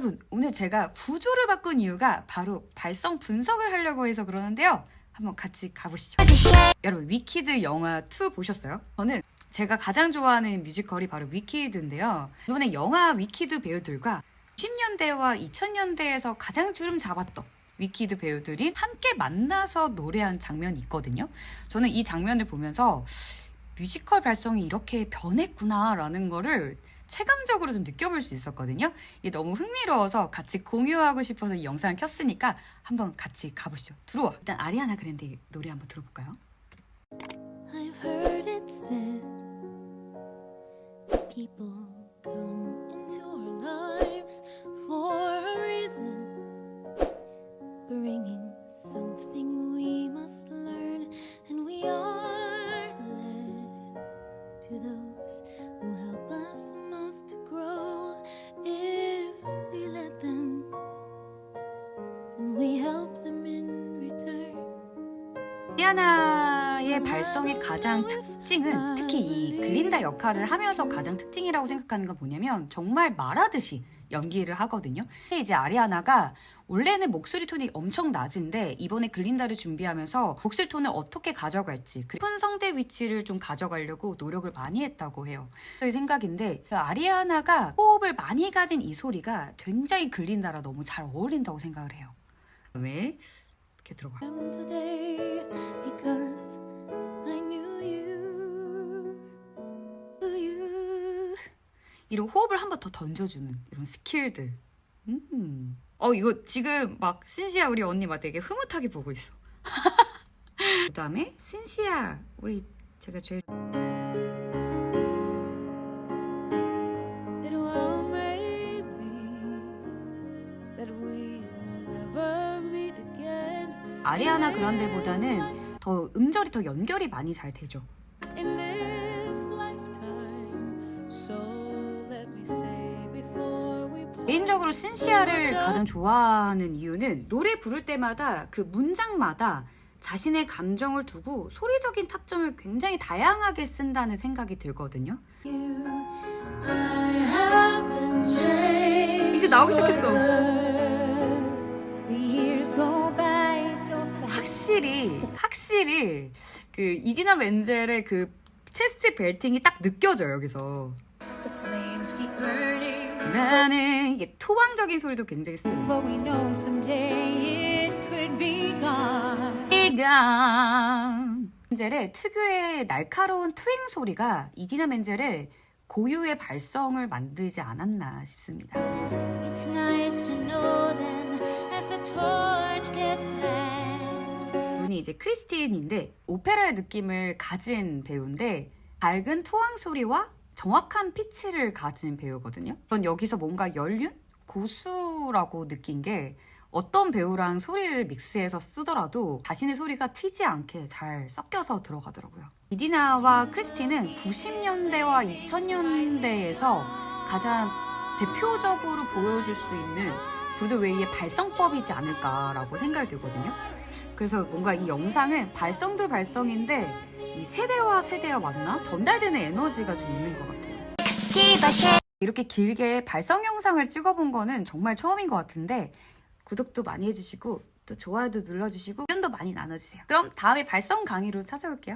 여러분, 오늘 제가 구조를 바꾼 이유가 바로 발성 분석을 하려고 해서 그러는데요. 한번 같이 가보시죠. 여러분, 위키드 영화 2 보셨어요? 저는 제가 가장 좋아하는 뮤지컬이 바로 위키드인데요. 이번에 영화 위키드 배우들과 90년대와 2000년대에서 가장 주름 잡았던 위키드 배우들이 함께 만나서 노래한 장면이 있거든요. 저는 이 장면을 보면서 뮤지컬 발성이 이렇게 변했구나라는 거를 체감적으로 좀 느껴볼 수 있었거든요. 이게 너무 흥미로워서 같이 공유하고 싶어서 이 영상을 켰으니까 한번 같이 가보시죠. 들어와. 일단 아리아나 그랜데 노래 한번 들어볼까요? People come into our lives for a reason, 아리아나의 발성의 가장 특징은 특히 이 글린다 역할을 하면서 가장 특징이라고 생각하는 건 뭐냐면 정말 말하듯이 연기를 하거든요. 이제 아리아나가 원래는 목소리 톤이 엄청 낮은데 이번에 글린다를 준비하면서 목소리 톤을 어떻게 가져갈지 그리고 높은 성대 위치를 좀 가져가려고 노력을 많이 했다고 해요. 제 생각인데 그 아리아나가 호흡을 많이 가진 이 소리가 굉장히 글린다랑 너무 잘 어울린다고 생각을 해요. 그다음에 이렇게 들어가. 이런 호흡을 한 번 더 던져주는 이런 스킬들. 음. 어 이거 지금 막 신시아 우리 언니 막 되게 흐뭇하게 보고 있어. 그 다음에 신시아 우리 제가 제일 아리아나 그란데보다는 더 음절이 더 연결이 많이 잘 되죠. 개인적으로 신시아를 가장 좋아하는 이유는 노래 부를 때마다 그 문장마다 자신의 감정을 두고 소리적인 타점을 굉장히 다양하게 쓴다는 생각이 들거든요. 이제 나오기 시작했어. 확실히 확실히 그 이디나 멘젤의 그 체스트 벨팅이 딱 느껴져요 여기서 나는 이게 토방적인 소리도 굉장히 쓰고 but we know someday it could be gone. 이가 멘젤의 특유의 날카로운 트윙 소리가 이디나 멘젤의 고유의 발성을 만들지 않았나 싶습니다. It's nice to know then as the torch gets passed. 분이 이제 크리스틴인데 오페라의 느낌을 가진 배우인데 밝은 투항 소리와 정확한 피치를 가진 배우거든요. 전 여기서 뭔가 연륜? 고수라고 느낀 게 어떤 배우랑 소리를 믹스해서 쓰더라도 자신의 소리가 튀지 않게 잘 섞여서 들어가더라고요. 이디나와 크리스틴은 90년대와 2000년대에서 가장 대표적으로 보여줄 수 있는 브로드웨이의 발성법이지 않을까라고 생각이 들거든요. 그래서 뭔가 이 영상은 발성도 발성인데 이 세대와 세대가 만나 전달되는 에너지가 좀 있는 것 같아요. 이렇게 길게 발성 영상을 찍어본 거는 정말 처음인 것 같은데 구독도 많이 해주시고 또 좋아요도 눌러주시고 의견도 많이 나눠주세요. 그럼 다음에 발성 강의로 찾아올게요.